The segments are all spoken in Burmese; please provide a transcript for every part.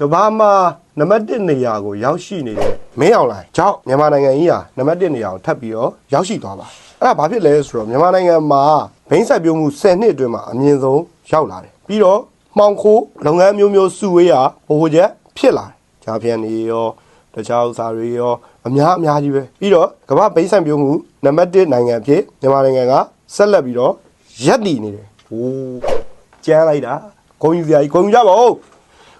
ကမ္ဘာမှာနံပါတ်1နေရာကိုရောက်ရှိနေတဲ့မင်းအောင်လှိုင်ကြောင့်မြန်မာနိုင်ငံကြီးဟာနံပါတ်1နေရာကိုထပ်ပြီးတော့ရောက်ရှိသွားပါအဲ့ဒါဘာဖြစ်လဲဆိုတော့မြန်မာနိုင်ငံမှာဘိန်းဆက်ပြုံးမှု10နှစ်အတွင်းမှာအမြင့်ဆုံးရောက်လာတယ်ပြီးတော့မှောင်ခိုးလုပ်ငန်းမျိုးမျိုးစုဝေးရာဘိုးချက်ဖြစ်လာတယ်ဂျာပြန်နေရောတခြားဥစ္စာတွေရောအများအများကြီးပဲပြီးတော့ကမ္ဘာဘိန်းဆက်ပြုံးမှုနံပါတ်1နိုင်ငံအဖြစ်မြန်မာနိုင်ငံကဆက်လက်ပြီးတော့ရပ်တည်နေတယ်ဟိုးကျန်းလိုက်တာဂုံယူစရာကြီးဂုံယူကြပါဦး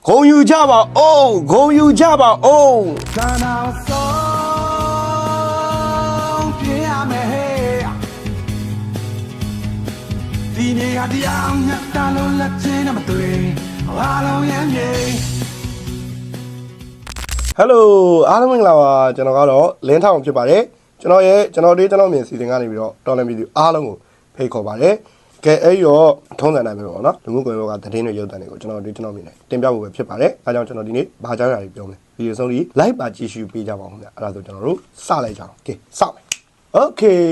ဂုံယူကြပါအောင်ဂုံယူကြပါအောင်သာနာဆုံးပြရမယ်ဟဲ့ဒီနေ့ဟာတရားမြတ်တာလို့လက်ချင်းနဲ့မတွေ့အားလုံးရဲ့မြေဟယ်လိုအားလုံးမင်္ဂလာပါကျွန်တော်ကတော့လင်းထောင်ဖြစ်ပါတယ်ကျွန်တော်ရဲ့ကျွန်တော်ဒီကျွန်တော်မြင်စီစဉ်ကနေပြီးတော့တော်လန်ဗီဒီယိုအားလုံးကိုဖိတ်ခေါ်ပါတယ် ကဲအဲ့ရောထုံးစံနိုင်ပြီပေါ့နော်လူမှုကွန်ရက်ကသတင်းတွေရုပ်သံတွေကိုကျွန်တော်ဒီကျွန်တော်မြင်တယ်တင်ပြဖို့ပဲဖြစ်ပါတယ်အဲကြောင့်ကျွန်တော်ဒီနေ့ဘာကြောင့်ရာတွေပြောမယ်ဒီဆုံးဒီ live ပါကြည့်ရှုပေးကြပါဦးခင်ဗျအဲ့ဒါဆိုကျွန်တော်တို့စလိုက်ကြအောင်ကဲစမယ် Okay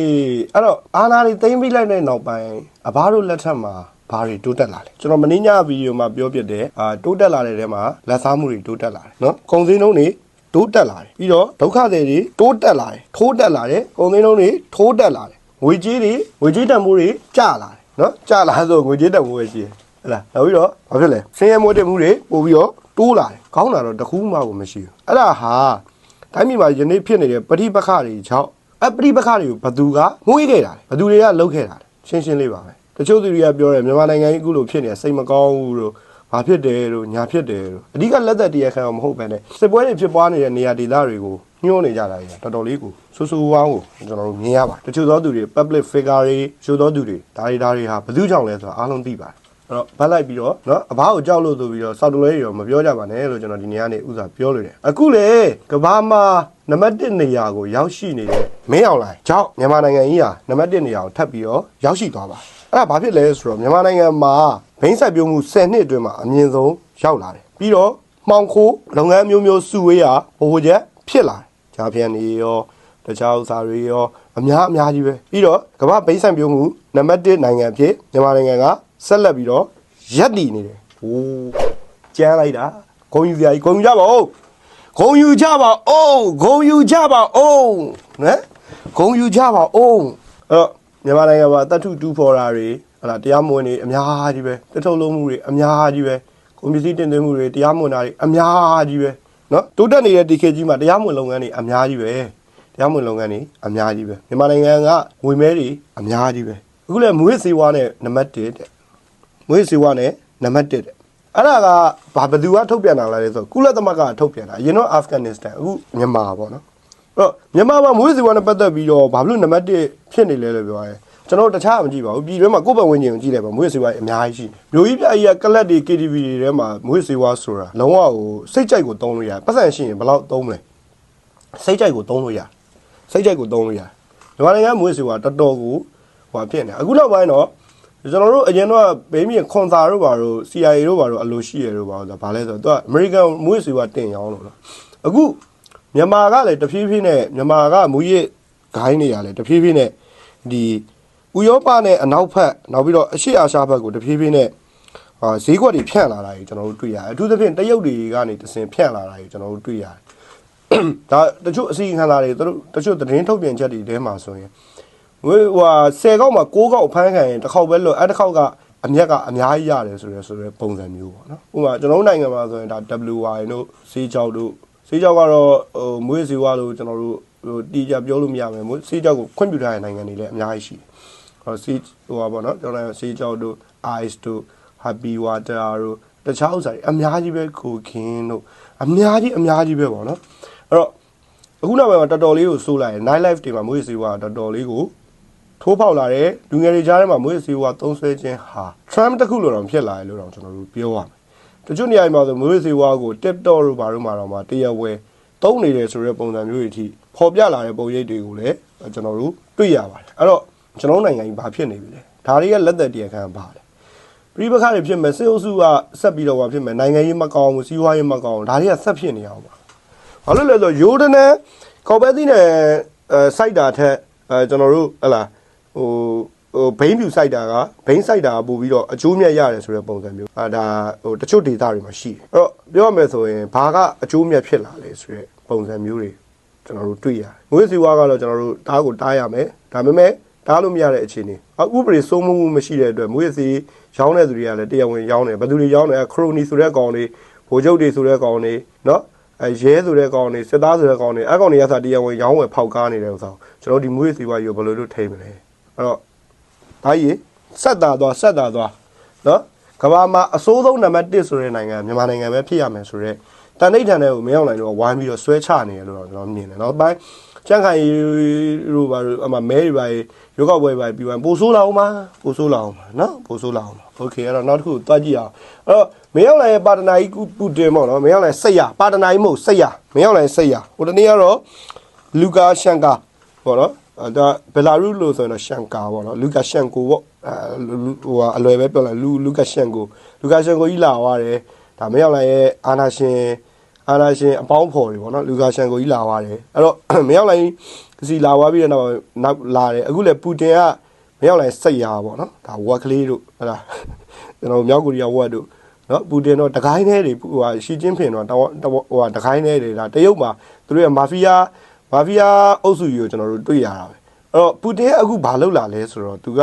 အဲ့တော့အာနာတွေသိမ့်ပြီးလိုက်တဲ့နောက်ပိုင်းအဘတို့လက်ထက်မှာဘာတွေတိုးတက်လာလဲကျွန်တော်မင်းညဗီဒီယိုမှာပြောပြတယ်အာတိုးတက်လာတဲ့နေရာမှာလက်စားမှုတွေတိုးတက်လာတယ်နော်ကုံစင်းလုံးတွေတိုးတက်လာတယ်ပြီးတော့ဒုက္ခတွေတွေတိုးတက်လာတယ်ထိုးတက်လာတယ်ကုံစင်းလုံးတွေထိုးတက်လာတယ်ငွေကြေးတွေငွေကြေးတန်ဖိုးတွေကျလာတယ် နော်ကြလာဆိုငွေကြေးတက်မှုပဲရှိတယ်ဟဲ့လားနောက်ပြီးတော့ဘာဖြစ်လဲဆင်းရဲမွတ်တက်မှုတွေပို့ပြီးတော့တိုးလာတယ်ခေါင်းလာတော့တခုမှကိုမရှိဘူးအဲ့ဒါဟာတိုင်းပြည်မှာယနေ့ဖြစ်နေတဲ့ပဋိပက္ခတွေကြောင့်အပဋိပက္ခတွေကိုဘသူကငွေခဲ့တာလဲဘသူတွေကလှုပ်ခဲ့တာလဲရှင်းရှင်းလေးပါပဲတချို့သူတွေကပြောတယ်မြန်မာနိုင်ငံကြီးအခုလိုဖြစ်နေစိတ်မကောင်းဘူးလို့ဘာဖြစ်တယ်လို့ညာဖြစ်တယ်လို့အဓိကလက်သက်တရားခံအောင်မဟုတ်ဘဲနဲ့စစ်ပွဲတွေဖြစ်ပွားနေတဲ့နေရာဒေသတွေကို ညှိုးနေကြတာကြီးတော်တော်လေးကိုဆူဆူဝောင်းကိုကျွန်တော်တို့မြင်ရပါတယ်တချို့သောသူတွေ public figure တွေချို့သောသူတွေဒါတွေဒါတွေဟာဘသူကြောင့်လဲဆိုတာအားလုံးသိပါတယ်အဲ့တော့ဗတ်လိုက်ပြီးတော့เนาะအဘကိုကြောက်လို့ဆိုပြီးတော့စောက်တလွဲတွေတော့မပြောကြပါနဲ့လို့ကျွန်တော်ဒီနေ့ကနေဥစားပြောလို့တယ်အခုလေကဘာမှာနံပါတ်1နေရာကိုရောက်ရှိနေတဲ့မင်းအောင်လှိုင်ကြောင့်မြန်မာနိုင်ငံကြီးဟာနံပါတ်1နေရာကိုထပ်ပြီးတော့ရောက်ရှိသွားပါအဲ့ဒါဘာဖြစ်လဲဆိုတော့မြန်မာနိုင်ငံမှာဘိန်းဆက်ပြုံးမှု10နှစ်အတွင်းမှာအမြင့်ဆုံးရောက်လာတယ်ပြီးတော့မှောင်ခိုးလုပ်ငန်းမျိုးမျိုးစုဝေးရာဘိုးချက်ဖြစ်လာတယ် ဂျာပြန်နေရောတခြားဥစ္စာတွေရောအများအများကြီးပဲပြီးတော့ကမ္ဘာဘိန်းဆက်ပြုံးမှုနံပါတ်1နိုင်ငံအဖြစ်မြန်မာနိုင်ငံကဆက်လက်ပြီးတော့ရပ်တည်နေတယ်ဟိုးကျန်းလိုက်တာဂုံယူစရာကြီးဂုံယူကြပါဦးဂုံယူကြပါအောင်ဂုံယူကြပါအောင်နော်ဂုံယူကြပါအောင်အဲ့တော့မြန်မာနိုင်ငံမှာတတ်ထုတူဖော်တာတွေဟလာတရားမဝင်တွေအများကြီးပဲတထုတ်လုံးမှုတွေအများကြီးပဲကွန်ပျူတာတင်သွင်းမှုတွေတရားမဝင်တာတွေအများကြီးပဲ နော်တိုးတက်နေတဲ့ DK ကြီးမှာတရားမဝင်လုပ်ငန်းတွေအများကြီးပဲတရားမဝင်လုပ်ငန်းတွေအများကြီးပဲမြန်မာနိုင်ငံကငွေမဲတွေအများကြီးပဲအခုလည်းမွေးစေဝါနဲ့နံပါတ်1တဲ့မွေးစေဝါနဲ့နံပါတ်1တဲ့အဲ့ဒါကဘာဘယ်သူကထုတ်ပြန်တာလဲဆိုတော့ကုလသမဂ္ဂကထုတ်ပြန်တာအရင်တော့အာဖဂန်နစ္စတန်အခုမြန်မာပေါ့နော်အဲ့တော့မြန်မာမှာမွေးစေဝါနဲ့ပတ်သက်ပြီးတော့ဘာလို့နံပါတ်1ဖြစ်နေလဲလို့ပြောရဲ ကျွန်တော်တို့တခြားမကြည့်ပါဘူးပြည်တွင်းမှာကိုယ့်ဘက်ဝန်းကျင်ကိုကြည့်လိုက်ပါမွေးစေဝါအများကြီးရှိတယ်မျိုးကြီးပြအကြီးကကလတ်တွေ KTV တွေထဲမှာမွေးစေဝါဆိုတာလုံးဝဟိုစိတ်ကြိုက်ကိုတုံးလို့ရတယ်ပတ်စံရှိရင်ဘယ်လောက်တုံးမလဲစိတ်ကြိုက်ကိုတုံးလို့ရတယ်စိတ်ကြိုက်ကိုတုံးလို့ရတယ်မြန်မာနိုင်ငံမွေးစေဝါတော်တော်ကိုဟိုဖြစ်နေအခုနောက်ပိုင်းတော့ကျွန်တော်တို့အရင်တော့ဘေးမြင့်ခွန်သာတို့ဘာတို့ CIA တို့ဘာတို့အလိုရှိရတို့ဘာလို့ဆိုတော့ဘာလဲဆိုတော့သူကအမေရိကန်မွေးစီကတင်ရောင်းလို့လားအခုမြန်မာကလည်းတဖြည်းဖြည်းနဲ့မြန်မာကမူရစ်ဂိုင်းနေရလဲတဖြည်းဖြည်းနဲ့ဒီ ဥရောပနဲ့အနောက်ဘက်နောက်ပြီးတော့အရှေ့အာရှဘက်ကိုတဖြည်းဖြည်းနဲ့ဟာဈေးကွက်တွေဖြန့်လာတာကြီးကျွန်တော်တို့တွေ့ရတယ်အထူးသဖြင့်တရုတ်တွေကနေတစင်ဖြန့်လာတာကြီးကျွန်တော်တို့တွေ့ရတယ်ဒါတချို့အစီအခံလာတွေသူတို့တချို့သတင်းထုတ်ပြန်ချက်တွေထဲမှာဆိုရင်ဝေဟိုဟာ10ကောက်မှာ6ကောက်ဖမ်းခံရင်တစ်ခေါက်ပဲလို့အဲ့တစ်ခေါက်ကအမျက်ကအများကြီးရတယ်ဆိုရဲဆိုရဲပုံစံမျိုးပေါ့နော်ဥပမာကျွန်တော်တို့နိုင်ငံမှာဆိုရင်ဒါ WY တို့စေးကြောက်တို့စေးကြောက်ကတော့ဟိုမွေးစေဝါလို့ကျွန်တော်တို့ဟိုတီးကြပြောလို့မရမယ်မွေးစေးကြောက်ကိုခွင့်ပြုထားတဲ့နိုင်ငံတွေလည်းအများကြီးရှိတယ်ဟော စေးဟိုပါပေါ့နော်ကျွန်တော်တို့စေးကြောက်တို့ ice တို့ happy water တို့တခြားဥစ္စာတွေအများကြီးပဲကိုခင်းတို့အများကြီးအများကြီးပဲပေါ့နော်အဲ့တော့အခုနောက်ပိုင်းမှာတော်တော်လေးကိုစိုးလိုက်ရင် night life တွေမှာမွေးစေဝါတော်တော်လေးကိုထိုးပေါက်လာတဲ့လူငယ်တွေကြားထဲမှာမွေးစီဝါသုံးဆွဲခြင်းဟာ Trump တစ်ခုလိုတော့ဖြစ်လာတယ်လို့တော့ကျွန်တော်တို့ပြောရမယ်။တချို့နေရာတွေမှာဆိုမွေးစီဝါကို TikTok တို့ဘာတို့မှာတော့မှတရားဝဲတုံးနေတယ်ဆိုတဲ့ပုံစံမျိုးတွေအထိပေါ်ပြလာတဲ့ပုံရိပ်တွေကိုလည်းကျွန်တော်တို့တွေ့ရပါတယ်။အဲ့တော့ ကျွန်တော်နိုင်ငံကြီးဘာဖြစ်နေပြီလဲ။ဒါတွေကလက်သက်တရားခံပါလေ။ပြိပခါတွေဖြစ်မယ်စေအုပ်စုကဆက်ပြီးတော့ဘာဖြစ်မယ်နိုင်ငံရေးမကောင်းဘူးစီးပွားရေးမကောင်းဘူးဒါတွေကဆက်ဖြစ်နေအောင်ပါ။ဘာလို့လဲဆိုတော့ယိုဒနန်ကော်ပဲသီးနဲ့အဲစိုက်တာထက်အဲကျွန်တော်တို့ဟလာဟိုဟိုဘိန်းဖြူစိုက်တာကဘိန်းစိုက်တာကပို့ပြီးတော့အကျိုးမြတ်ရတယ်ဆိုတဲ့ပုံစံမျိုးအာဒါဟိုတချို့ဒေတာတွေမှာရှိတယ်အဲ့တော့ပြောရမယ်ဆိုရင်ဘာကအကျိုးမြတ်ဖြစ်လာလဲဆိုတဲ့ပုံစံမျိုးတွေကျွန်တော်တို့တွေ့ရတယ်ငွေစီဝါကတော့ကျွန်တော်တို့တားကိုတားရမယ်ဒါပေမဲ့ တားလို့မရတဲ့အခြေအနေအဥပဒေစိုးမိုးမှုမရှိတဲ့အတွက်ငွေစီရောင်းတဲ့သူတွေကလည်းတရားဝင်ရောင်းတယ်ဘယ်သူတွေရောင်းတယ်ခရိုနီဆိုတဲ့ကောင်တွေဗိုလ်ချုပ်တွေဆိုတဲ့ကောင်တွေနော်အဲရဲဆိုတဲ့ကောင်တွေစစ်သားဆိုတဲ့ကောင်တွေအဲကောင်တွေကသာတရားဝင်ရောင်းဝယ်ဖောက်ကားနေတဲ့ဥစ္စာကိုကျွန်တော်ဒီမွေးစီဝါကြီးကိုဘယ်လိုလုပ်ထိမ့်မလဲအဲ့တော့ဒါကြီးဆက်တာသွားဆက်တာသွားနော်ကမ္ဘာမှာအစိုးဆုံးနံပါတ်1ဆိုတဲ့နိုင်ငံမြန်မာနိုင်ငံပဲဖြစ်ရမယ်ဆိုတော့တန်ဋိဌာန်တွေကိုမရောက်နိုင်တော့ဝိုင်းပြီးတော့ဆွဲချနေတယ်လို့တော့ကျွန်တော်မြင်တယ်နောက်ပိုင်း ကျန်းခိုင်တို့ဘာလို့အမမဲတွေပါရုပ်ောက်ပွဲပါပြီးရင်ပိုဆိုးလာအောင်ပါပိုဆိုးလာအောင်ပါနော်ပိုဆိုးလာအောင်ပါโอเคအဲ့တော့နောက်တစ်ခုတွားကြည့်အောင်အဲ့တော့မင်းရောက်လာရဲ့ပါတနာကြီးပူတင်ပေါ့နော်မင်းရောက်လာစိတ်ရပါတနာကြီးမဟုတ်စိတ်ရမင်းရောက်လာစိတ်ရဟိုတနေ့ကတော့လူကာရှန်ကာပေါ့နော် အဲဒါဘယ်လာရုလို့ဆိုရင်တော့ရှန်ကာပေါ့နော်လူကာရှန်ကိုပေါ့အဲလူဟိုဟာအလွယ်ပဲပြောလိုက်လူလူကာရှန်ကိုလူကာရှန်ကိုကြီးလာသွားတယ်ဒါမရောက်လာရဲ့အာနာရှင် အာနာရှင်အပေါင်းဖော်တွေပေါ့နော်လူကာရှန်ကိုကြီးလာသွားတယ်အဲ့တော့မရောက်လာစီလာသွားပြီးတဲ့နောက်နောက်လာတယ်အခုလေပူတင်ကမရောက်လာစိတ်ရပေါ့နော်ဒါဝက်ကလေးတို့ဟဲ့လားကျွန်တော်မြောက်ကိုရီးယားဝက်တို့နော်ပူတင်တော့တကိုင်းထဲတွေဟိုဟာရှီကျင်းဖင်တော့တဝတဝဟိုဟာတကိုင်းထဲတွေဒါတရုတ်မှာသူတို့ရဲ့မာဖီးယားမာဖီးယားအုပ်စုကြီးကိုကျွန်တော်တို့တွေ့ရတာပဲအဲ့တော့ပူတင်ကအခုဘာလုပ်လာလဲဆိုတော့သူက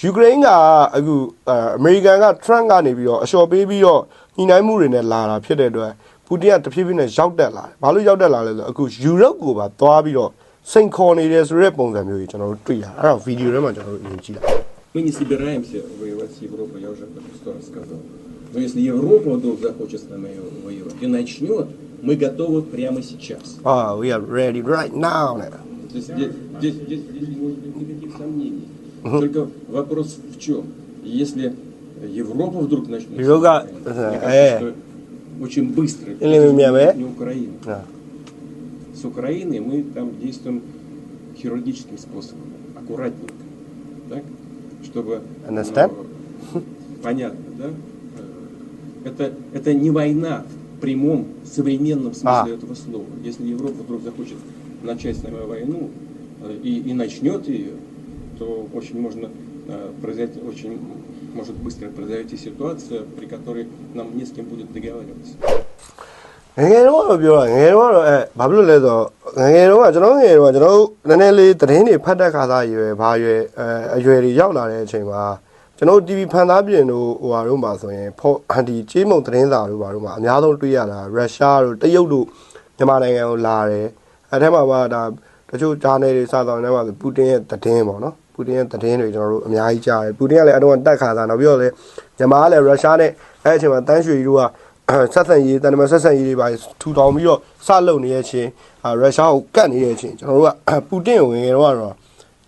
ယူကရိန်းကအခုအမေရိကန်ကထရန့်ကနေပြီးတော့အလျှော်ပေးပြီးတော့ညှိနှိုင်းမှုတွေနဲ့လာတာဖြစ်တဲ့အတွက် ပူတင်ကတဖြည်းဖြည်းနဲ့ရောက်တက်လာတယ်။ဘာလို့ရောက်တက်လာလဲဆိုတော့အခုယူရိုပကိုပါသွားပြီးတော့စိန်ခေါ်နေတယ်ဆိုတဲ့ပုံစံမျိုးကြီးကျွန်တော်တို့တွေ့ရအဲ့တော့ဗီဒီယိုထဲမှာကျွန်တော်တို့အရင်ကြည့်လိုက် Мы не собираемся воевать с Европой, я уже только что рассказал. Но если Европа вдруг захочет с нами воевать и начнет, мы готовы прямо сейчас. Ah we are ready right now နဲ့ Здесь, здесь, здесь, здесь, здесь не может быть никаких сомнений. Только вопрос в чем? Если Европа вдруг начнет... с Европа, нами воевать, э, мне кажется, что очень быстро. Или э? не Украина. ဟာ С Украиной мы там действуем хирургическим способом, аккуратненько, так, чтобы... Understand? э, понятно, да? Э, Это, это не война в прямом современном смысле А. этого слова. Если Европа вдруг захочет начать с нами войну э, и, и начнет ее, то очень можно произойти, очень может быстро произойти ситуация, при которой нам не с кем будет договариваться. ငယ်ငယ်တော့ပြောတာငယ်တော့အဲဘာဖြစ်လို့လဲဆိုတော့ငယ်ငယ်တော့ကျွန်တော်ငယ်တော့ကျွန်တော်နည်းနည်းလေးသတင်းတွေဖတ်တဲ့ခါသားရွယ်ဘာရွယ်အဲအရွယ်တွေရောက်လာတဲ့အချိန်မှာကျွန်တော် TV ဖန်သားပြင်တို့ဟိုဟာတို့မှာဆိုရင်ဖော်အန်တီကြေးမုံသတင်းစာတို့ဘာတို့မှာအများဆုံးတွေ့ရတာရုရှားတို့တရုတ်တို့မြန်မာနိုင်ငံကိုလာတယ်အဲထဲမှာပါဒါတချို့ဂျာနယ်တွေစဆောင်နေမှာဆိုပူတင်ရဲ့သတင်းပေါ့နော် ပူတင်ရဲ့သတင်းတွေကျွန်တော်တို့အများကြီးကြားတယ်ပူတင်ကလည်းအတော့တက်ခါသားနောက်ပြီးတော့လည်းမြန်မာကလည်းရုရှားနဲ့အဲအချိန်မှာတန်းရွှေကြီးတို့ကဆက်ဆံရေးတန်တမဆက်ဆံရေးတွေပါထူထောင်ပြီးတော့စလုပ်နေတဲ့အချိန်အာရုရှားကိုကတ်နေတဲ့အချိန်ကျွန်တော်တို့ကပူတင်ကိုဝင်ငယ်တော့ကတော့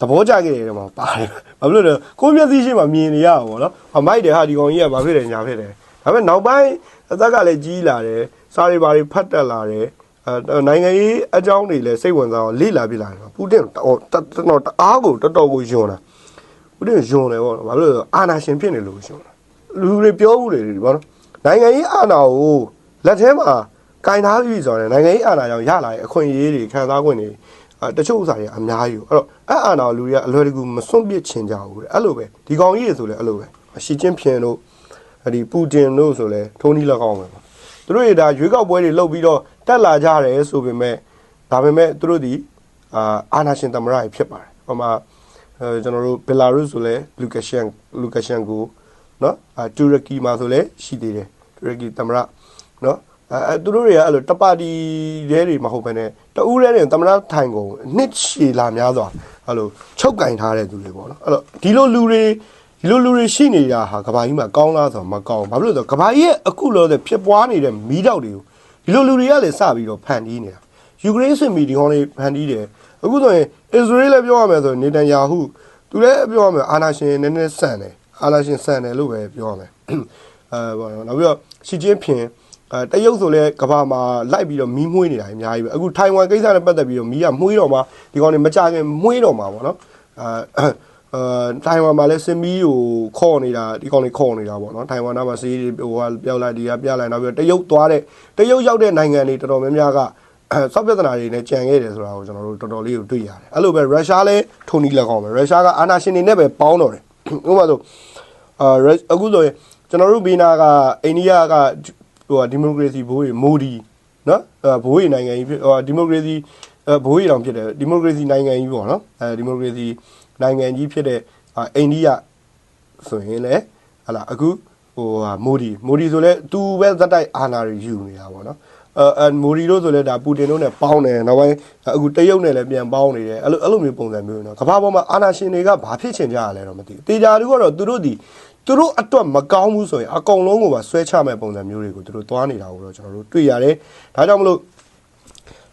သဘောကျခဲ့တယ်တော့မှာပါတယ်။ဘာဖြစ်လို့လဲကိုမျက်စိရှိမှမြင်နေရတာပေါ့နော်။အမိုက်တယ်ဟာဒီကောင်ကြီးကဘာဖြစ်တယ်ညာဖြစ်တယ်။ဒါပေမဲ့နောက်ပိုင်းအသက်ကလည်းကြီးလာတယ်။စားတွေဘာတွေဖတ်တက်လာတယ်။ အဲနိုင်ငံရေးအကြောင်းတွေလည်းစိတ်ဝင်စားအောင်လေ့လာပြလာတယ်။ပူတင်တော့တော်တအားကိုတော်တော်ကိုယွန်းတာ။ပူတင်ယွန်းတယ်ပေါ့နော်။ဘာဖြစ်လို့လဲအာနာရှင်ဖြစ်နေလို့ယွန်းတာ။လူတွေပြောဘူးလေဒီပေါ့နော်။နိုင်ငံရေးအာဏာကိုလက်ထဲမှာကင်ထားပြီဆိုတော့နိုင်ငံရေးအာဏာကြောင့်ရလာတဲ့အခွင့်အရေးတွေခံစား권တွေအဲတချို့ဥစ္စာတွေအများကြီးကိုအဲ့တော့အဲ့အာဏာကိုလူတွေကအလွယ်တကူမစွန့်ပစ်ချင်ကြဘူးတဲ့အဲ့လိုပဲဒီကောင်ကြီးတွေဆိုလဲအဲ့လိုပဲရှီကျင်းဖျင်တို့ဒီပူတင်တို့ဆိုလဲထုံးနီးလက်ကောင်းပဲပေါ့သူတို့တွေဒါရွေးကောက်ပွဲတွေလုပ်ပြီးတော့ တက်လာကြတယ်ဆိုပေမဲ့ဒါပေမဲ့သူတို့ဒီအာအာနာရှင်သမ္မတကြီးဖြစ်ပါတယ်ဟိုမှာအဲကျွန်တော်တို့ဘယ်လာရုစ်ဆိုလဲလူကာရှန်လူကာရှန်ကိုနော်အာတူရကီမှာဆိုလဲရှိသေးတယ်တူရကီသမ္မတနော်အဲအဲသူတို့တွေကအဲ့လိုတပါတီရဲတွေမဟုတ်ဘဲနဲ့တဦးရဲတွေသမ္မတထိုင်ကုန်နှစ်ရှည်လာများစွာအဲ့လိုချုပ်ကင်ထားတဲ့သူတွေပေါ့နော်အဲ့တော့ဒီလိုလူတွေဒီလိုလူတွေရှိနေတာဟာကဘာကြီးမှာကောင်းလားဆိုတော့မကောင်းဘာဖြစ်လို့လဲဆိုတော့ကဘာကြီးရဲ့အခုလောတဲ့ဖြစ်ပွားနေတဲ့မီးတောက်တွေကို ဒီလိုလူတွေကလည်းစပြီးတော့ဖန်တီးနေတာယူကရိန်းစစ်မီဒီဟောင်းတွေဖန်တီးတယ်အခုဆိုရင်အစ္စရေးလည်းပြောရမယ်ဆိုရင်နေတန်ယာဟုသူလည်းပြောရမယ်အာနာရှင်နည်းနည်းဆန်တယ်အာနာရှင်ဆန်တယ်လို့ပဲပြောရမယ်အဲပေါ့နော်နောက်ပြီးတော့ရှီကျင်းဖင်အဲတရုတ်ဆိုလဲကမ္ဘာမှာလိုက်ပြီးတော့မီးမွှေးနေတာအများကြီးပဲအခုထိုင်ဝမ်ကိစ္စနဲ့ပတ်သက်ပြီးတော့မီးကမွှေးတော့မှဒီကောင်တွေမကြခင်မွှေးတော့မှာပေါ့နော်အဲ အဲထိုင်ဝမ်မှာလဲစင်မီးကိုခေါ်နေတာဒီကောင်တွေခေါ်နေတာပေါ့နော်ထိုင်ဝမ်နားမှာစီးဟိုကပြောက်လိုက်ဒီကပြလိုက်နောက်ပြီးတော့တရုတ်သွားတဲ့တရုတ်ရောက်တဲ့နိုင်ငံတွေတော်တော်များများကဆောက်ပြဿနာတွေနဲ့ကြံခဲ့တယ်ဆိုတာကိုကျွန်တော်တို့တော်တော်လေးကိုတွေ့ရတယ်အဲ့လိုပဲရုရှားလည်းထုံနီလက်ကောင်းပဲရုရှားကအာဏာရှင်တွေနဲ့ပဲပေါင်းတော့တယ်ဥပမာဆိုအာရုရှအခုဆိုရင်ကျွန်တော်တို့ဘီနာကအိန္ဒိယကဟိုဒီမိုကရေစီဘိုးတွေမိုဒီနော်အဲဘိုးတွေနိုင်ငံကြီးဖြစ်ဟိုဒီမိုကရေစီအဲဘိုးတွေတောင်ဖြစ်တယ်ဒီမိုကရေစီနိုင်ငံကြီးပေါ့နော်အဲဒီမိုကရေစီ နိုင်ငံကြီးဖြစ်တဲ့အာအိန္ဒိယဆိုရင်လည်းဟလာအခုဟိုဟာမိုဒီမိုဒီဆိုလဲသူပဲဇက်တိုက်အာဏာတွေယူနေတာပေါ့နော်အဲအဲမိုဒီတို့ဆိုလဲဒါပူတင်တို့နဲ့ပေါင်းတယ်နောက်ပိုင်းအခုတရုတ်နဲ့လည်းပြန်ပေါင်းနေတယ်အဲ့လိုအဲ့လိုမျိုးပုံစံမျိုးနော်ကမ္ဘာပေါ်မှာအာဏာရှင်တွေကဘာဖြစ်ချင်ကြရလဲတော့မသိဘူးတေချာတူကတော့သူတို့ဒီသူတို့အတွက်မကောင်းဘူးဆိုရင်အကုန်လုံးကိုပါဆွဲချမဲ့ပုံစံမျိုးတွေကိုသူတို့သွားနေတာကိုတော့ကျွန်တော်တို့တွေ့ရတယ်ဒါကြောင့်မလို့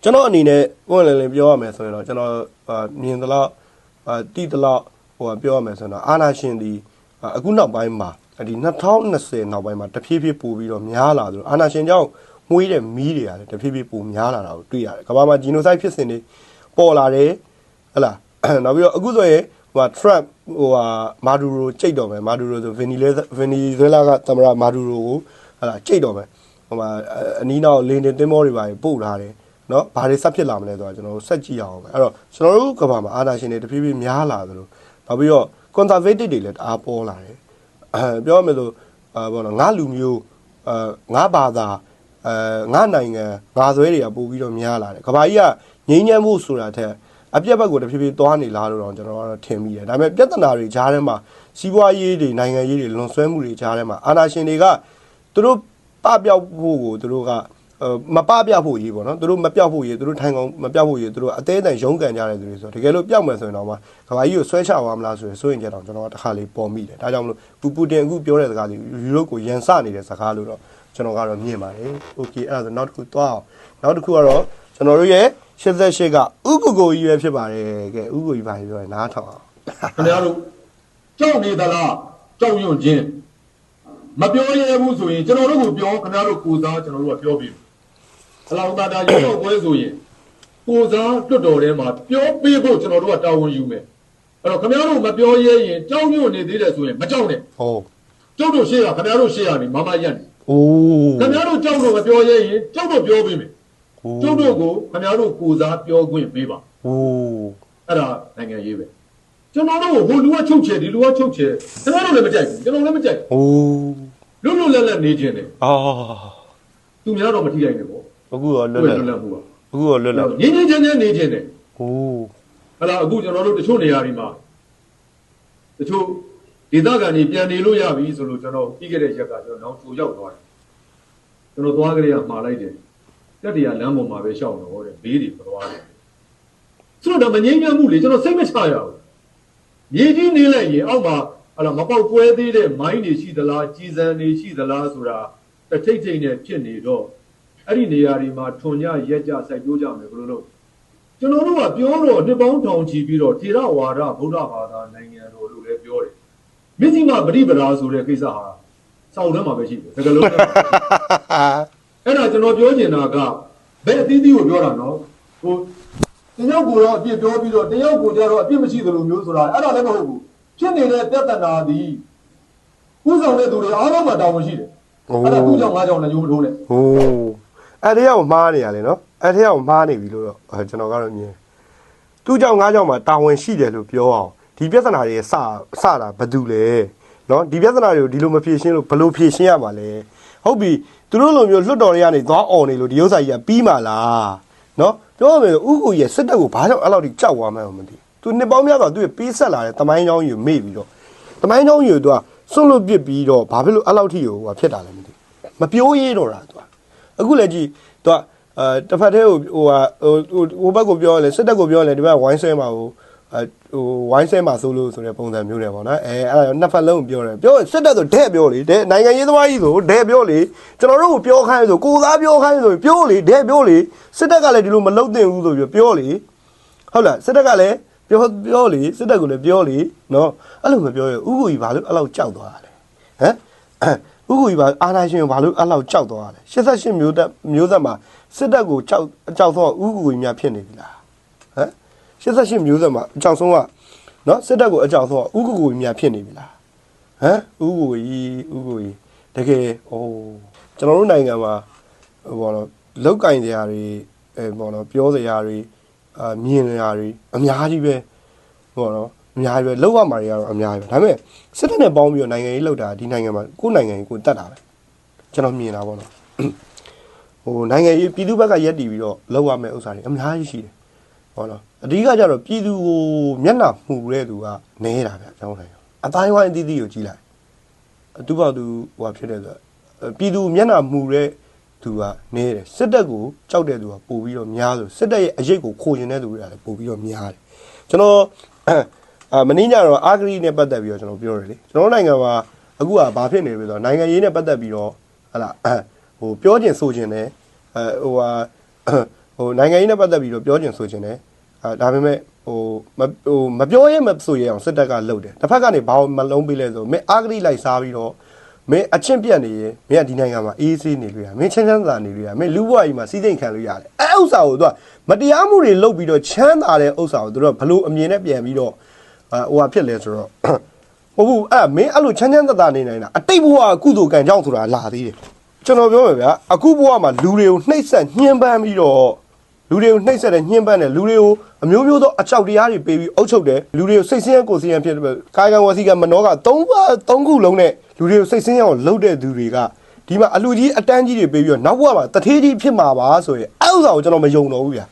ကျွန်တော်အနေနဲ့ပုံလည်လည်ပြောရမယ်ဆိုရင်တော့ကျွန်တော်အာမြင်သလောက် အာတိသလောက်ဟိုပြောရမယ်ဆိုရင်တော့အာနာရှင်ဒီအာအခုနောက်ပိုင်းမှာဒီ2020နောက်ပိုင်းမှာတဖြည်းဖြည်းပို့ပြီးတော့များလာသလိုအာနာရှင်ကြောင့်မွေးတဲ့မီးတွေကလည်းတဖြည်းဖြည်းပိုများလာတာကိုတွေ့ရတယ်။ကမ္ဘာမှာဂျီနိုဆိုက်ဖြစ်စဉ်တွေပေါ်လာတယ်ဟတ်လားနောက်ပြီးတော့အခုဆိုရင်ဟိုဟာ Trump ဟိုဟာမာဒူရိုကြိတ်တော့မယ်မာဒူရိုဆိုဗင်နီလေဗင်နီဇွဲလာကသမ္မတမာဒူရိုကိုဟတ်လားကြိတ်တော့မယ်ဟိုမှာအနီးနောက်လင်းတင်သင်းမောတွေပါပို့ထားတယ် နော်ဘာတွေဆက်ဖြစ်လာမလဲဆိုတော့ကျွန်တော်တို့ဆက်ကြည့်ရအောင်ပဲအဲ့တော့ကျွန်တော်တို့ကဘာမှာအာနာရှင်တွေတဖြည်းဖြည်းများလာသလိုနောက်ပြီးတော့ conservative တွေလည်းတအားပေါ်လာတယ်အဲပြောရမယ်ဆိုအာဘောနော်ငါလူမျိုးအာငါဘာသာအာငါနိုင်ငံငါဆွဲတွေကပို့ပြီးတော့များလာတယ်ကဘာကြီးကငြိမ်းချမ်းမှုဆိုတာထက်အပြက်ဘက်ကိုတဖြည်းဖြည်းသွားနေလားလို့တော့ကျွန်တော်ကတော့ထင်မိတယ်ဒါပေမဲ့ပြဿနာတွေကြားထဲမှာစီးပွားရေးတွေနိုင်ငံရေးတွေလွန်ဆွဲမှုတွေကြားထဲမှာအာနာရှင်တွေကသူတို့ပပျောက်ဖို့ကိုသူတို့က မပပြဖို့ရေးပေါ့နော်သူတို့မပြောက်ဖို့ရေးသူတို့ထိုင်ကောင်မပြောက်ဖို့ရေးသူတို့အသေးအတန်ရုံးကန်ကြတဲ့သူတွေဆိုတော့တကယ်လို့ပြောက်မယ်ဆိုရင်တော့မှကဘာကြီးကိုဆွဲချသွားမလားဆိုရင်စိုးရင်ကြတော့ကျွန်တော်ကတစ်ခါလေးပေါ်မိတယ်ဒါကြောင့်မလို့ပူပူတင်အခုပြောတဲ့စကားလေးယူရိုကိုရန်စနေတဲ့စကားလို့တော့ကျွန်တော်ကတော့မြင်ပါတယ်။ Okay အဲ့ဒါဆိုနောက်တစ်ခုသွားအောင်နောက်တစ်ခုကတော့ကျွန်တော်တို့ရဲ့88ကဥက္ကိုကြီးပဲဖြစ်ပါတယ်ကဲဥက္ကိုကြီးပါပြောရင်နားထောင်အောင်ခင်ဗျားတို့ကြောက်နေသလားကြောက်ရွံ့ခြင်းမပြောရဘူးဆိုရင်ကျွန်တော်တို့ကိုပြောခင်ဗျားတို့ကိုစားကျွန်တော်တို့ကပြောပြီး လောင်းတာတာရုံတော့ပွဲဆိုရင်ကိုစားတွတ်တော်ထဲမှာပြောပေးဖို့ကျွန်တော်တို့ကတာဝန်ယူမယ်အဲ့တော့ခင်ဗျားတို့မပြောရရင်ကြောက်ရွံ့နေသေးတယ်ဆိုရင်မကြောက်နဲ့ဟောကြောက်တို့ရှေ့ကခင်ဗျားတို့ရှေ့ကနေမမရက်နေအိုးခင်ဗျားတို့ကြောက်လို့မပြောရရင်ကြောက်တို့ပြောပေးမယ်အိုးကြောက်တို့ကိုခင်ဗျားတို့ကိုစားပြောခွင့်ပေးပါအိုးအဲ့ဒါနိုင်ငံရေးပဲကျွန်တော်တို့ဟိုလူကချုပ်ချယ်ဒီလူကချုပ်ချယ်ကျွန်တော်တို့လည်းမကြိုက်ဘူးကျွန်တော်လည်းမကြိုက်အိုးလွတ်လွတ်လပ်လပ်နေခြင်းတယ်အာသူများတော့မထိနိုင်ဘူးပေါ့ အခုတော့လွတ်လွလတ်ပ်လွတ်လပ်မှုပါအခုတော့လွတ်လပ်ငင်းငင်းချမ်းချမ်းနေခြင်းတယ်ဟိုးဟလာအခုကျွန်တော်တို့တချို့နေရာတွေမှာတချို့ဒေသခံတွေပြန်နေလို့ရပြီဆိုလို့ကျွန်တော်ပြီးခဲ့တဲ့ရက်ကကျွန်တော်နောက်ချိုရောက်သွားတယ်ကျွန်တော်သွားကြရမှာလိုက်တယ်တက်တရားလမ်းပေါ်မှာပဲရှောက်တော့တဲ့ဘေးတွေမသွားတယ်ဆိုတော့ဒါမငြိမ်းချမ်းမှုလေကျွန်တော်စိတ်မချရဘူးမြေကြီးနေလိုက်ရင်အောက်မှာဟလာမပေါက်ကွဲသေးတဲ့မိုင်းတွေရှိသလားကြီးစံတွေရှိသလားဆိုတာတစ်ထိတ်ထိတ်နဲ့ဖြစ်နေတော့ အဲ့ဒီနေရာတွေမှာထွန်ကြရက်ကြစိုက်ပျိုးကြမယ်ဘယ်လိုလုပ်ကျွန်တော်တို့ကပြောတော့နှစ်ပေါင်းထောင်ချီပြီးတော့ထေရဝါဒဗုဒ္ဓဘာသာနိုင်ငံတော်လို့လည်းပြောတယ်။မြစ်စီမပရိပဒါဆိုတဲ့ကိစ္စဟာစောက်တန်းမှာပဲရှိတယ်။တကယ်လို့အဲ့ဒါကျွန်တော်ပြောချင်တာကဘယ်အသီးသီးကိုပြောတာနော်။ဟိုတယောက်ကိုတော့အပြစ်ပြောပြီးတော့တယောက်ကိုကြတော့အပြစ်မရှိသလိုမျိုးဆိုတာအဲ့ဒါလည်းမဟုတ်ဘူး။ဖြစ်နေတဲ့ပြဿနာသည်ကုဆောင်တဲ့သူတွေအားလုံးမှာတာဝန်ရှိတယ်။အဲ့ဒါသူ့ကြောင့်ငါကြောင့်လည်းညိုးမထိုးနဲ့ဟိုး အဲ့ဒီရောက်မှားနေရလေနော်အဲ့ဒီရောက်မှားနေပြီလို့တော့အဲကျွန်တော်ကတော့မြင်သူ့ကြောင့်ငါးကြောင့်မှာတာဝန်ရှိတယ်လို့ပြောအောင်ဒီပြဿနာတွေစစတာဘာတူလဲနော်ဒီပြဿနာတွေကိုဒီလိုမဖြေရှင်းလို့ဘယ်လိုဖြေရှင်းရမှာလဲဟုတ်ပြီသူတို့လိုမျိုးလွတ်တော်တွေကနေသွားអော်နေလို့ဒီဥစ္စာကြီးကပြီးမှလားနော်ပြောရမယ်ဥက္ကူရဲ့စစ်တပ်ကိုဘာကြောင့်အဲ့လောက်ထိကြောက်သွားမှန်းမသိသူနှစ်ပေါင်းများစွာသူ့ရဲ့ပေးဆက်လာတဲ့တမိုင်းချောင်းကြီးကိုမေ့ပြီးတော့တမိုင်းချောင်းကြီးကိုသူကစွန့်လွတ်ပစ်ပြီးတော့ဘာဖြစ်လို့အဲ့လောက်ထိကိုဟိုဖြစ်တာလဲမသိဘူးမပြောရေးတော့တာသူက အခုလည်းကြည့်သူကအဲတစ်ဖက်တည်းဟိုဟိုဟာဟိုဟိုဘက်ကိုပြောရလဲစစ်တပ်ကိုပြောရလဲဒီဘက်ဝိုင်းဆဲမှာဟိုအဲဟိုဝိုင်းဆဲမှာဆိုလို့ဆိုတဲ့ပုံစံမျိုးတွေပေါ့နော်အဲအဲ့ဒါနှစ်ဖက်လုံးကိုပြောတယ်ပြောစစ်တပ်ဆိုတဲ့ပြောလေတဲ့နိုင်ငံရေးသမားကြီးဆိုတဲ့ပြောလေကျွန်တော်တို့ကိုပြောခိုင်းဆိုကိုသားပြောခိုင်းဆိုပြောလေတဲ့ပြောလေစစ်တပ်ကလည်းဒီလိုမလုပ်သင့်ဘူးဆိုပြီးပြောလေဟုတ်လားစစ်တပ်ကလည်းပြောပြောလေစစ်တပ်ကလည်းပြောလေနော်အဲ့လိုမပြောရဥက္ကူကြီးဘာလို့အဲ့လောက်ကြောက်သွားတာလဲဟမ် ဥက္ကူကြီးပါအာနာရှင်ကိုဘာလို့အဲ့လောက်ကြောက်သွားရလဲ88မျိုးသက်မျိုးသက်မှာစစ်တပ်ကိုကြောက်အကြောက်ဆုံးကဥက္ကူကြီးများဖြစ်နေပြီလားဟမ်88မျိုးသက်မှာအကြောက်ဆုံးကနော်စစ်တပ်ကိုအကြောက်ဆုံးကဥက္ကူကြီးများဖြစ်နေပြီလားဟမ်ဥက္ကူကြီးဥက္ကူကြီးတကယ်ဟိုကျွန်တော်တို့နိုင်ငံမှာဟိုဘောတော့လောက်ကင်တရားတွေအဲပေါ့နော်ပြောစရာတွေအာမြင်စရာတွေအများကြီးပဲပေါ့နော် အများကြီးပဲလောက်ရမှာတွေကတော့အများကြီးပဲဒါပေမဲ့စစ်တပ်နဲ့ပေါင်းပြီးတော့နိုင်ငံရေးလောက်တာဒီနိုင်ငံမှာကိုယ်နိုင်ငံရေးကိုတတ်တာပဲကျွန်တော်မြင်တာပေါ့နော်ဟိုနိုင်ငံရေးပြည်သူဘက်ကရက်တည်ပြီးတော့လောက်ရမယ့်ဥစ္စာတွေအများကြီးရှိတယ်ပေါ့နော်အဓိကကျတော့ပြည်သူကိုမျက်နှာမှုတဲ့သူကနေတာဗျကျွန်တော်နိုင်ငံအတိုင်းဝိုင်းအသီးသီးကိုကြီးလိုက်သူ့ဘောက်သူဟိုဖြစ်တယ်ဆိုတော့ပြည်သူမျက်နှာမှုတဲ့သူကနေတယ်စစ်တပ်ကိုကြောက်တဲ့သူကပို့ပြီးတော့များဆိုစစ်တပ်ရဲ့အရေးကိုခိုရင်တဲ့သူတွေကလည်းပို့ပြီးတော့များတယ်ကျွန်တော် အာမင်းညတော့အာဂရီနဲ့ပတ်သက်ပြီးတော့ကျွန်တော်ပြောတယ်လေကျွန်တော်နိုင်ငံမှာအခုကဘာဖြစ်နေပြီဆိုတော့နိုင်ငံရေးနဲ့ပတ်သက်ပြီးတော့ဟလာဟိုပြောကျင်ဆိုကျင်တယ်အဲဟိုဟာဟိုနိုင်ငံရေးနဲ့ပတ်သက်ပြီးတော့ပြောကျင်ဆိုကျင်တယ်အဲဒါပေမဲ့ဟိုမဟိုမပြောရဲမဆိုရဲအောင်စစ်တပ်ကလှုပ်တယ်တစ်ဖက်ကနေဘာမလုံးပေးလဲဆိုမင်းအာဂရီလိုက်စားပြီးတော့မင်းအချင်းပြတ်နေရင်မင်းကဒီနိုင်ငံမှာအေးဆေးနေလို့ရမင်းချမ်းချမ်းသာနေလို့ရမင်းလူ့ဘဝကြီးမှာစီးစိမ်ခံလို့ရတယ်အဲဥစ္စာကိုသူကမတရားမှုတွေလုပ်ပြီးတော့ချမ်းသာတဲ့ဥစ္စာကိုသူတို့ကဘလို့အမြင်နဲ့ပြန်ပြီးတော့အဲ ဟိုဟာဖြစ်လဲဆိုတော့ဟုတ်ဘူးအဲ့မင်းအဲ့လိုချမ်းချမ်းသာသာနေနိုင်တာအတိတ်ဘဝကုသိုလ်ကံကြောင့်ဆိုတာလာသေးတယ်ကျွန်တော်ပြောမယ်ဗျာအခုဘဝမှာလူတွေကိုနှိပ်စက်ညှဉ်းပန်းပြီးတော့လူတွေကိုနှိပ်စက်တဲ့ညှဉ်းပန်းတဲ့လူတွေကိုအမျိုးမျိုးသောအကြောက်တရားတွေပေးပြီးအုပ်ချုပ်တယ်လူတွေကိုစိတ်ဆင်းရဲကိုယ်ဆင်းရဲဖြစ်တယ်ကာယကံဝစီကံမနောကသုံးပါသုံးခုလုံးနဲ့လူတွေကိုစိတ်ဆင်းရဲအောင်လုပ်တဲ့သူတွေကဒီမှာအလူကြီးအတန်းကြီးတွေပေးပြီးတော့နောက်ဘဝမှာတထေးကြီးဖြစ်မှာပါဆိုရင်အဲ့ဥစ္စာကိုကျွန်တော်မယုံတော့ဘူးဗျာ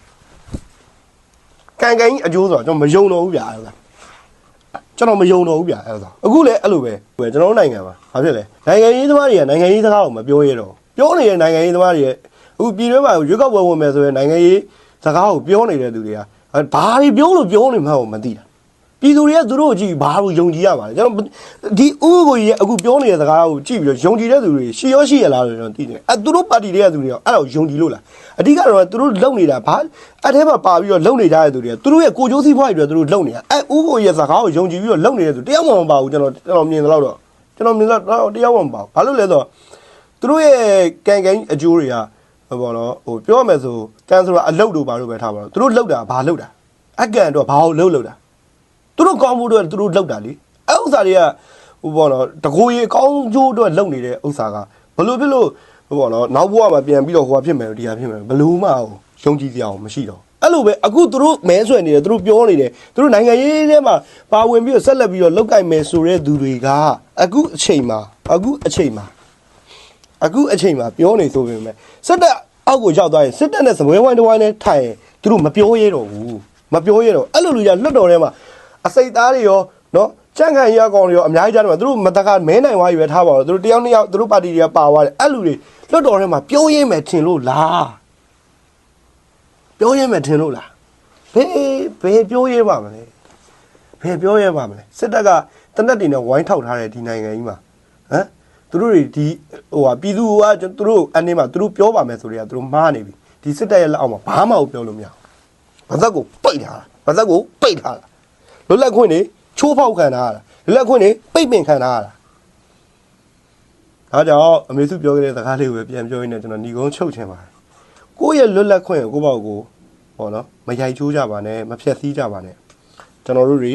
ကံကံကြီးအကျိုးဆိုတော့ကျွန်တော်မယုံတော့ဘူးဗျာအဲ့ဥစ္စာ ကျွန်တော်မယုံတော့ဘူးဗျာအဲ့ဒါဆိုအခုလည်းအဲ့လိုပဲပဲကျွန်တော်တို့နိုင်ငံမှာဘာဖြစ်လဲနိုင်ငံရေးသမားတွေကနိုင်ငံရေးစကားကိုမပြောရတော့ပြောနေတဲ့နိုင်ငံရေးသမားတွေရဲ့အခုပြည်တွင်းမှာရွေးကောက်ပွဲဝင်မယ်ဆိုရင်နိုင်ငံရေးစကားကိုပြောနေတဲ့သူတွေကဘာတွေပြောလို့ပြောနေမှမသိတာ ပြည်သူတွေကသူတို့ကိုကြည့်ဘာလို့ယုံကြည်ရမှာလဲကျွန်တော်ဒီဥပကိုကြီးရဲ့အခုပြောနေတဲ့စကားကိုကြည့်ပြီးတော့ယုံကြည်တဲ့သူတွေရှိရောရှိရလားလို့ကျွန်တော်သိတယ်အဲသူတို့ပါတီတွေကသူတွေကအဲ့ဒါကိုယုံကြည်လို့လားအဓိကတော့သူတို့လုံနေတာဘာအဲ့ထဲမှာပါပြီးတော့လုံနေကြတဲ့သူတွေကသူတို့ရဲ့ကိုကြိုးစည်းဖွားတွေသူတို့လုံနေတာအဲဥပကိုကြီးရဲ့စကားကိုယုံကြည်ပြီးတော့လုံနေတဲ့သူတယောက်မှမပါဘူးကျွန်တော်ကျွန်တော်မြင်သလောက်တော့ကျွန်တော်မြင်သလောက်တယောက်မှမပါဘူးဘာလို့လဲဆိုတော့သူတို့ရဲ့ကန်ကန်အကျိုးတွေကဟိုဘောနော်ဟိုပြောရမယ်ဆိုကန်ဆိုတာအလုတ်တို့ဘာလို့ပဲထားပါတော့သူတို့လုတ်တာဘာလုတ်တာအကန်တော့ဘာလို့လုတ်လုတ်တာ သူတို့ကောင်းမှုတွေသူတို့လောက်တာလေအဲ့ဥစ္စာတွေကဟိုပေါ့နော်တကိုယ်ရေကောင်းကျိုးအတွက်လုပ်နေတဲ့ဥစ္စာကဘလို့ဖြစ်လို့ဟိုပေါ့နော်နောက်ဘဝမှာပြန်ပြီးတော့ဟိုဟာဖြစ်မယ်ဒီဟာဖြစ်မယ်ဘလို့မှဟိုယုံကြည်စရာမရှိတော့အဲ့လိုပဲအခုသူတို့မဲဆွဲနေတယ်သူတို့ပြောနေတယ်သူတို့နိုင်ငံရေးထဲမှာပါဝင်ပြီးတော့ဆက်လက်ပြီးတော့လောက်ကင်မယ်ဆိုတဲ့သူတွေကအခုအချိန်မှာအခုအချိန်မှာအခုအချိန်မှာပြောနေဆိုပေမဲ့စစ်တပ်အောက်ကိုရောက်သွားရင်စစ်တပ်နဲ့စပွဲဝိုင်းတစ်ဝိုင်းနဲ့ထိုင်ရင်သူတို့မပြောရတော့ဘူးမပြောရတော့အဲ့လိုလူကြလွတ်တော်ထဲမှာ အစိတ်သားတွေရောနော်ကြန့်ခံရကောင်တွေရောအများကြီးကြားတယ်မှာသူတို့မတကမဲနိုင်သွားပြီပဲထားပါတော့သူတို့တယောက်နှစ်ယောက်သူတို့ပါတီတွေကပါသွားတယ်အဲ့လူတွေလွတ်တော်ထဲမှာပြောရင်းမယ်ထင်လို့လားပြောရင်းမယ်ထင်လို့လားဘယ်ဘယ်ပြောရပါမလဲဘယ်ပြောရပါမလဲစစ်တပ်ကတနက်တွေနဲ့ဝိုင်းထောက်ထားတဲ့ဒီနိုင်ငံကြီးမှာဟမ်သူတို့တွေဒီဟိုဟာပြည်သူကသူတို့အနေမှာသူတို့ပြောပါမယ်ဆိုတွေကသူတို့မှားနေပြီဒီစစ်တပ်ရဲ့လက်အောက်မှာဘာမှမပြောလို့မရဘူးဘာသက်ကိုပိတ်ထားတာဘာသက်ကိုပိတ်ထားတာ လွတ်လပ်ခွင့်တွေချိုးဖောက်ခံထားရတာလွတ်လပ်ခွင့်တွေပိတ်ပင်ခံထားရတာဒါကြောင့်အမေစုပြောခဲ့တဲ့စကားလေးကိုပဲပြန်ပြောရင်းနဲ့ကျွန်တော်ညီကုန်းချုပ်ချင်ပါတယ်ကိုယ့်ရဲ့လွတ်လပ်ခွင့်ကိုကိုယ့်ဘောက်ကိုဟောနော်မရိုက်ချိုးကြပါနဲ့မဖြက်စည်းကြပါနဲ့ကျွန်တော်တို့တွေ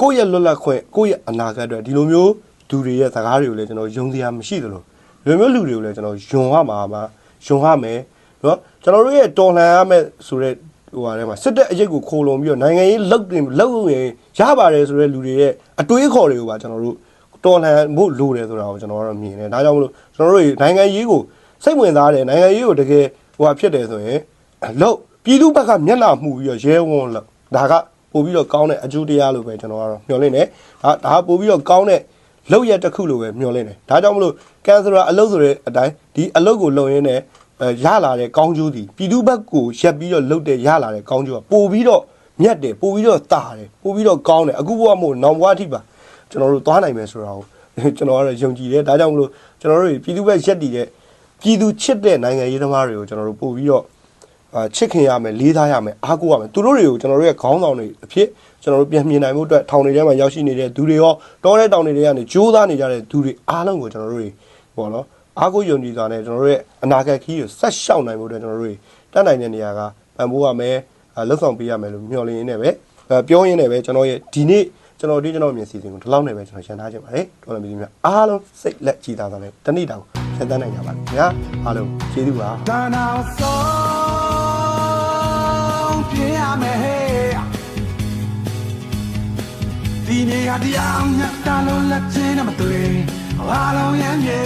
ကိုယ့်ရဲ့လွတ်လပ်ခွင့်ကိုယ့်ရဲ့အနာဂတ်အတွက်ဒီလိုမျိုးသူတွေရဲ့စကားတွေကိုလည်းကျွန်တော်ယုံစရာမရှိသလိုဒီလိုမျိုးလူတွေကိုလည်းကျွန်တော်ယုံရမှာပါယုံရမယ်နော်ကျွန်တော်တို့ရဲ့တော်လှန်ရမယ်ဆိုတဲ့ ဟိုဟာထဲမှာစစ်တပ်အရေးကိုခိုးလုံပြီးတော့နိုင်ငံရေးလောက်တင်လောက်ရင်ရပါတယ်ဆိုတဲ့လူတွေရဲ့အတွေးခေါ်တွေကိုပါကျွန်တော်တို့တော်လှန်ဖို့လိုတယ်ဆိုတာကိုကျွန်တော်ကတော့မြင်တယ်ဒါကြောင့်မလို့ကျွန်တော်တို့နိုင်ငံရေးကိုစိတ်ဝင်စားတယ်နိုင်ငံရေးကိုတကယ်ဟိုဟာဖြစ်တယ်ဆိုရင်လောက်ပြည်သူဘက်ကမျက်နှာမှုပြီးတော့ရဲဝန်းလောက်ဒါကပို့ပြီးတော့ကောင်းတဲ့အကျိုးတရားလို့ပဲကျွန်တော်ကတော့မျှော်လင့်တယ်ဒါဒါပို့ပြီးတော့ကောင်းတဲ့လောက်ရတစ်ခုလို့ပဲမျှော်လင့်တယ်ဒါကြောင့်မလို့ကန်ဆာအလုပ်ဆိုတဲ့အတိုင်းဒီအလုပ်ကိုလုပ်ရင်းနဲ့အဲ ရလာတဲ့ကောင်းကျိုးဒီပြည်သူဘက်ကိုရက်ပြီးတော့လှုပ်တဲ့ရလာတဲ့ကောင်းကျိုးကပို့ပြီးတော့မြတ်တယ်ပို့ပြီးတော့တာတယ်ပို့ပြီးတော့ကောင်းတယ်အခုဘဝမို့နောင်ဘဝအထိပါကျွန်တော်တို့သွားနိုင်မယ်ဆိုတာကိုကျွန်တော်ကတော့ယုံကြည်တယ်ဒါကြောင့်မလို့ကျွန်တော်တို့ပြည်သူဘက်ရက်တည်တဲ့ပြည်သူချစ်တဲ့နိုင်ငံရေးသမားတွေကိုကျွန်တော်တို့ပို့ပြီးတော့အာချစ်ခင်ရမယ်လေးစားရမယ်အားကိုးရမယ်သူတို့တွေကိုကျွန်တော်တို့ရဲ့ခေါင်းဆောင်တွေအဖြစ်ကျွန်တော်တို့ပြန်မြင်နိုင်မှုအတွက်ထောင်တွေထဲမှာရောက်ရှိနေတဲ့သူတွေရောတောတဲ့တောင်တွေထဲကနေကြိုးစားနေကြတဲ့သူတွေအားလုံးကိုကျွန်တော်တို့တွေပေါ့နော် အားကိုးယုံကြည်စွာနဲ့ကျွန်တော်တို့ရဲ့အနာဂတ်ခီးကိုဆက်ရှောက်နိုင်ဖို့အတွက်ကျွန်တော်တို့တတ်နိုင်တဲ့နေရာကပံ့ပိုးရမယ်လှုပ်ဆောင်ပေးရမယ်လို့မျှော်လင့်ရင်းနဲ့ပဲပြောရင်းနဲ့ပဲကျွန်တော်ရဲ့ဒီနေ့ကျွန်တော်ဒီကျွန်တော်မြင်စီစဉ်ကိုဒီလောက်နဲ့ပဲကျွန်တော်ရှင်းထားခြင်းပါတယ်တော်လည်းပြည်သူများအားလုံးစိတ်လက်ကြည်သာသာနဲ့တနေ့တောင်ရဖြတ်သန်းနိုင်ကြပါလိမ့်ခင်ဗျာအားလုံးကျေးဇူးပါတနာဆုံးပြရမယ်ဟဲ့ဒီနေရာတရားမြတ်တာလို့လက်ချင်းနဲ့မတွေ့အားလုံးရမ်းမြေ